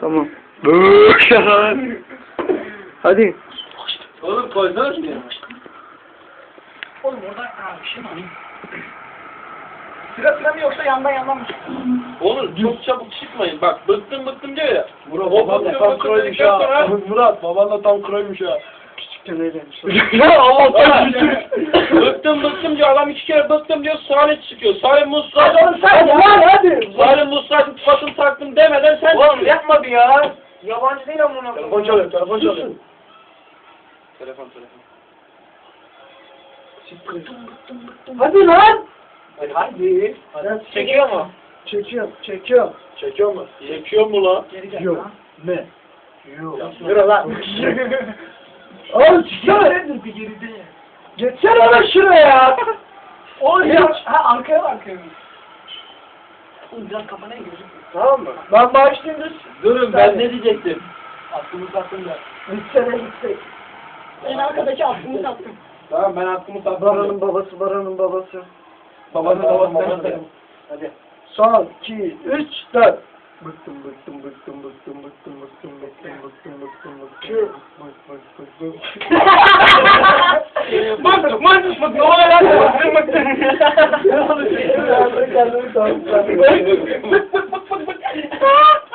Tamam. Hadi. Oğlum koysana şunu. Oğlum orada ha, bir. Sıra sıra mı yoksa yandan yandan mı? Oğlum çok çabuk çıkmayın. Bak bıktım bıktım diyor ya. Murat babanla tam kroymuş ha. Murat babanla tam kroymuş ha. Küçükken öyleymiş. Ya Allah bıktım bıktım diyor. Adam iki kere bıktım diyor. Salih çıkıyor. Salih Mustafa. Hadi sen ya. hadi. Salih Mustafa patın taktım demeden Oğlum yapmadı ya. Yabancı değil amına koyayım. Telefon çalıyor telefon çalıyor. Telefon telefon. Hadi lan. Hadi. Hadi. Hadi. Çekiyor mu? Çekiyorum çekiyorum. Çekiyor mu? Çekiyor mu lan? Geri gel. Yok. Ne? Yok. Yürü lan. Oğlum çıksana. Dur bir geride. Geçsene lan şuraya. Oğlum ya. Ha arkaya bak. arkaya. Biraz kafana gözüküyor. Tamam mı? Ben başlayayım dur. Durun ben ne diyecektim? Aklımız aklımda. Gitsene gitsek. En arkadaki aklımı sattım. Tamam ben aklımı Baran'ın babası, Baran'ın babası. Babanın babası babası. Hadi. Son, iki, üç, dört. Bıktım, bıktım, bıktım, bıktım, bıktım, bıktım, bıktım, bıktım, bıktım, bıktım. Bık, bık, bıktım. Mantık mantık bak ne oluyor lan? Bıktın bıktın. Kendimi tanıtacağım.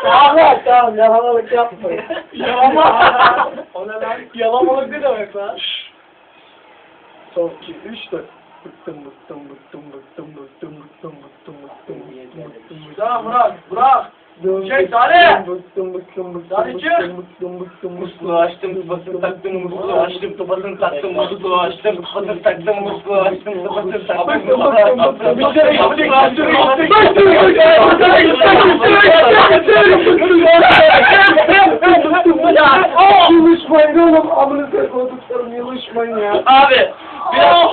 Tamam, tamam, yalamalık yapmayın. Yalama. O ne lan? Yalamalık ne demek lan? Son, iki, üç, dört. Bıktım, bıktım, bıktım, bıktım, bıktım, bıktım, bıktım, bıktım, bıktım, bıktım, Tamam Murat bırak. Çek Salih! Salih'cim! Musluğu açtım, tupasını taktım, musluğu açtım, tupasını taktım, musluğu açtım, tupasını taktım, musluğu açtım, tupasını taktım, musluğu açtım. Bir kere yaptık, yaptık, yaptık. Yılışmayın oğlum, amınıza koyduklarım, yılışmayın ya. Abi, biraz...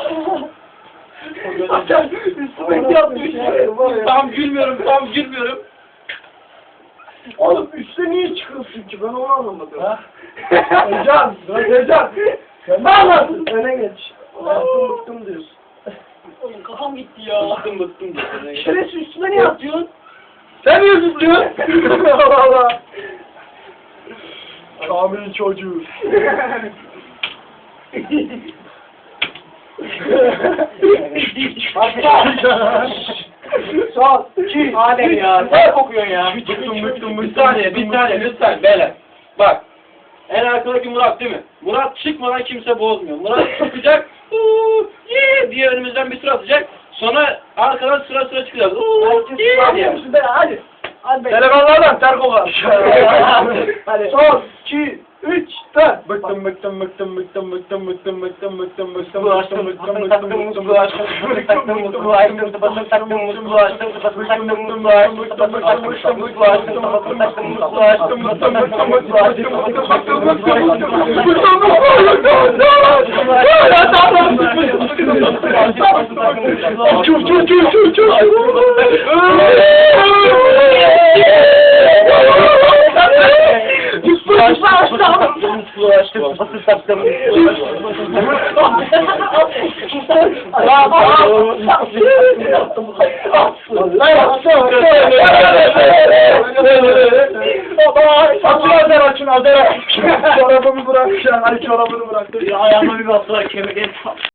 Tam gülmüyorum, tam gülmüyorum. Oğlum üste niye çıkıyorsun ki ben onu anlamadım. Heyecan, biraz heyecan. Sen ne anlarsın? Öne geç. Bıktım bıktım diyorsun. Oğlum kafam gitti ya. Bıktım bıktım diyor. Şerefsiz üstüme niye atıyorsun? Sen niye zıplıyorsun? Allah Allah. Kamil çocuğu. Son, iki, Adem ya, sen kokuyorsun ya. Bıktım bıktım Bir bıktım. saniye bir saniye lütfen beyler. Bak. En arkadaki Murat değil mi? Murat çıkmadan kimse bozmuyor. Murat çıkacak. uuu, yee diye önümüzden bir tur atacak. Sonra arkadan sıra sıra çıkacağız. Uuu, yee diye. Hadi. Hadi. Telefonlardan ter kokar. Hadi. Son, iki, üç, dört. Bıktım bıktım bıktım bıktım bıktım bıktım bıktım bıktım bıktım Musluğu açtım, tıpasını taktım, musluğu açtım, tıpasını taktım, musluğu açtım, tıpasını taktım, musluğu açtım, tıpasını taktım, musluğu açtım, tıpasını taktım, musluğu açtım, tıpasını taktım, musluğu açtım, tıpasını taktım, musluğu açtım, tıpasını taktım, Çuf çuf çuf çuf çuf. ulaştık, basın taktığımız Azer açın, azer açın. Çorabımı bırak, şu an. Ay çorabını bıraktı. Ya ayağıma bir bastılar, kemik et.